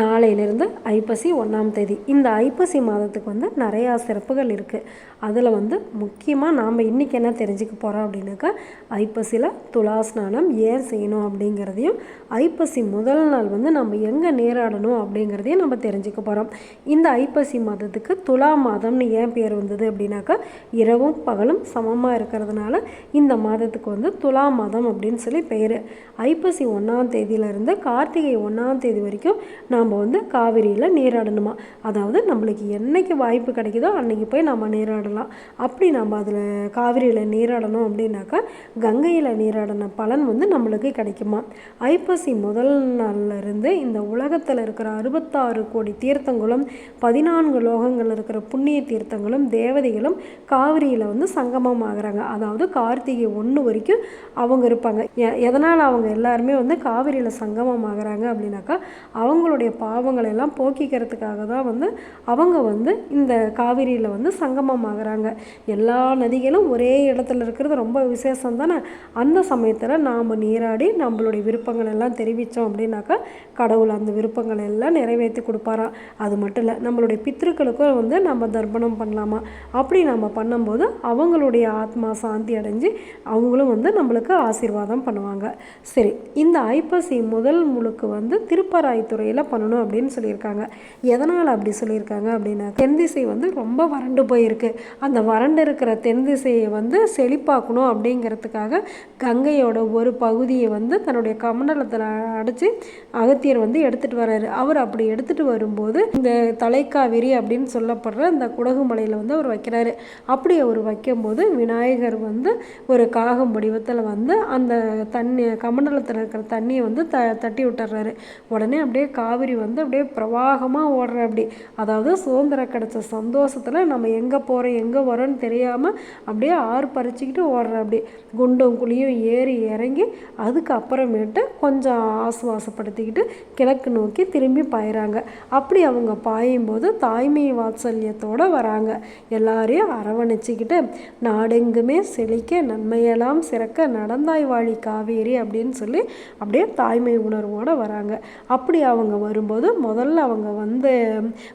நாளையிலிருந்து ஐப்பசி ஒன்றாம் தேதி. இந்த ஐப்பசி மாதத்துக்கு வந்து நிறையா சிறப்புகள் இருக்குது அதில் வந்து முக்கியமாக நாம் இன்றைக்கி என்ன தெரிஞ்சுக்க போகிறோம் அப்படின்னாக்கா ஐப்பசியில் துலா ஸ்நானம் ஏன் செய்யணும் அப்படிங்கிறதையும் ஐப்பசி முதல் நாள் வந்து நம்ம எங்கே நேராடணும் அப்படிங்கிறதையும் நம்ம தெரிஞ்சுக்க போகிறோம் இந்த ஐப்பசி மாதத்துக்கு துலா மாதம்னு ஏன் பேர் வந்தது அப்படின்னாக்கா இரவும் பகலும் சமமாக இருக்கிறதுனால இந்த மாதத்துக்கு வந்து துலா மாதம் அப்படின்னு சொல்லி பெயர் ஐப்பசி ஒன்றாம் தேதியிலேருந்து கார்த்திகை ஒன்றாம் தேதி வரைக்கும் நாம் வந்து காவிரியில் நீராடணுமா? அதாவது நம்மளுக்கு என்னைக்கு வாய்ப்பு கிடைக்குதோ அன்னைக்கு போய் நம்ம நீராடலாம். அப்படி நம்ம அதில் காவிரியில் நீராடணும் அப்படின்னாக்கா கங்கையில் நீராடின பலன் வந்து நம்மளுக்கு கிடைக்குமா? ஐப்பசி முதல் நாள்லேருந்து இந்த உலகத்தில் இருக்கிற அறுபத்தாறு கோடி தீர்த்தங்களும் பதினான்கு லோகங்கள் இருக்கிற புண்ணிய தீர்த்தங்களும் தேவதைகளும் காவிரியில் வந்து சங்கமம் ஆகுறாங்க அதாவது கார்த்திகை ஒன்று வரைக்கும் அவங்க இருப்பாங்க. எதனால் அவங்க எல்லாருமே வந்து காவிரியில் சங்கமம் ஆகிறாங்க அப்படின்னாக்கா அவங்களுடைய பாவங்களை எல்லாம் போக்கிக்கிறதுக்காக தான் வந்து அவங்க வந்து இந்த காவிரியில் வந்து சங்கமம் ஆகுறாங்க எல்லா நதிகளும் ஒரே இடத்துல இருக்கிறது ரொம்ப விசேஷம் தானே? அந்த சமயத்தில் நாம் நீராடி நம்மளுடைய விருப்பங்கள் எல்லாம் தெரிவித்தோம் அப்படின்னாக்கா கடவுள் அந்த விருப்பங்களை எல்லாம் நிறைவேற்றி கொடுப்பாராம் அது மட்டும் இல்லை நம்மளுடைய பித்ருக்களுக்கும் வந்து நம்ம தர்ப்பணம் பண்ணலாமா? அப்படி நம்ம பண்ணும்போது அவங்களுடைய ஆத்மா சாந்தி அடைஞ்சு அவங்களும் வந்து நம்மளுக்கு ஆசீர்வாதம் பண்ணுவாங்க. சரி இந்த ஐப்பசி முதல் முழுக்கு வந்து திருப்பராய்த்துறையில் பண்ணணும் அப்படின்னு சொல்லியிருக்காங்க. எதனால் அப்படி சொல்லியிருக்காங்க அப்படின்னா தென் திசை வந்து ரொம்ப வறண்டு போயிருக்கு. அந்த வறண்டு இருக்கிற தென் திசையை வந்து செழிப்பாக்கணும் அப்படிங்கிறதுக்காக கங்கையோட ஒரு பகுதியை வந்து தன்னுடைய கமண்டலத்தில் அடைச்சி அகத்தியர் வந்து எடுத்துகிட்டு வர்றாரு. அவர் அப்படி எடுத்துகிட்டு வரும்போது இந்த தலைக்காவிரி அப்படின்னு சொல்லப்படுற இந்த குடகு மலையில் வந்து அவர் வைக்கிறாரு. அப்படி அவர் வைக்கும்போது விநாயகர் வந்து ஒரு காகம் வடிவத்தில் வந்து அந்த தண்ணி கமண்டலத்தில் இருக்கிற தண்ணியை வந்து த தட்டி விட்டுறாரு. உடனே அப்படியே காவிரி வந்து அப்படியே பிரவாகமாக ஓடுற அப்படி. அதாவது சுதந்திரம் கிடைச்ச சந்தோஷத்தில் நம்ம எங்கே போகிறோம் எங்கே வரோன்னு தெரியாமல் அப்படியே ஆறு பறிச்சுக்கிட்டு ஓடுற அப்படி. குண்டும் குழியும் ஏறி இறங்கி அதுக்கப்புறமேட்டு கொஞ்சம் ஆசுவாசப்படுத்திக்கிட்டு கிழக்கு நோக்கி திரும்பி பாயிறாங்க. அப்படி அவங்க பாயும்போது தாய்மை வாத்சல்யத்தோடு வராங்க. எல்லாரையும் அரவணைச்சிக்கிட்டு நாடெங்குமே செழிக்க நன்மையெல்லாம் சிறக்க நடந்தாய் வாழி காவேரி அப்படின்னு சொல்லி அப்படியே தாய்மை உணர்வோடு வராங்க. அப்படி அவங்க வரும் வரும்போது முதல்ல அவங்க வந்து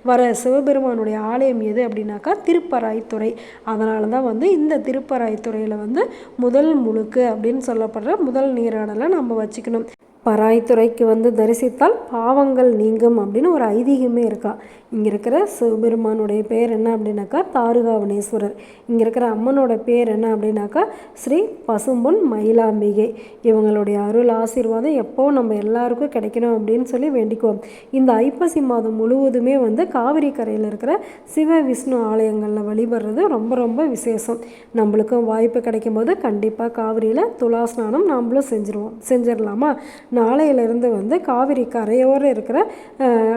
வர சிவபெருமானுடைய ஆலயம் எது அப்படின்னாக்கா திருப்பராய்த்துறை. அதனால தான் வந்து இந்த திருப்பராய்த்துறையில் வந்து முதல் முழுக்கு அப்படின்னு சொல்லப்படுற முதல் நீராடலை நம்ம வச்சுக்கணும். பராய்த்துறைக்கு வந்து தரிசித்தால் பாவங்கள் நீங்கும் அப்படின்னு ஒரு ஐதீகமே இருக்கா. இங்கே இருக்கிற சிவபெருமானுடைய பேர் என்ன அப்படின்னாக்கா தாருகாவனேஸ்வரர் இங்கே இருக்கிற அம்மனோட பேர் என்ன அப்படின்னாக்கா ஸ்ரீ பசும்பொன் மயிலாம்பிகை. இவங்களுடைய அருள் ஆசீர்வாதம் எப்போ நம்ம எல்லாருக்கும் கிடைக்கணும் அப்படின்னு சொல்லி வேண்டிக்குவோம். இந்த ஐப்பசி மாதம் முழுவதுமே வந்து காவிரி கரையில் இருக்கிற சிவ விஷ்ணு ஆலயங்களில் வழிபடுறது ரொம்ப ரொம்ப விசேஷம். நம்மளுக்கும் வாய்ப்பு கிடைக்கும் போது கண்டிப்பாக காவிரியில் துலா ஸ்நானம் நாமளும் செஞ்சுருவோம். செஞ்சிடலாமா நாளையிலேருந்து வந்து காவிரி கரையோரம் இருக்கிற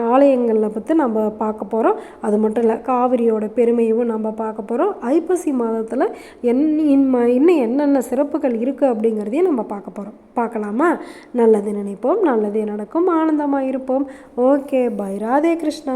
ஆலயங்களில் பற்றி நம்ம பார்க்க போகிறோம் அது மட்டும் இல்லை காவிரியோட பெருமையும் நம்ம பார்க்க போகிறோம் ஐப்பசி மாதத்தில் என் இன்ம- இன்னும் என்னென்ன சிறப்புகள் இருக்குது அப்படிங்கிறதையும் நம்ம பார்க்க போகிறோம் பார்க்கலாமா? நல்லது நினைப்போம் நல்லதே நடக்கும் ஆனந்தமாக இருப்போம். Okay bye Radhe Krishna.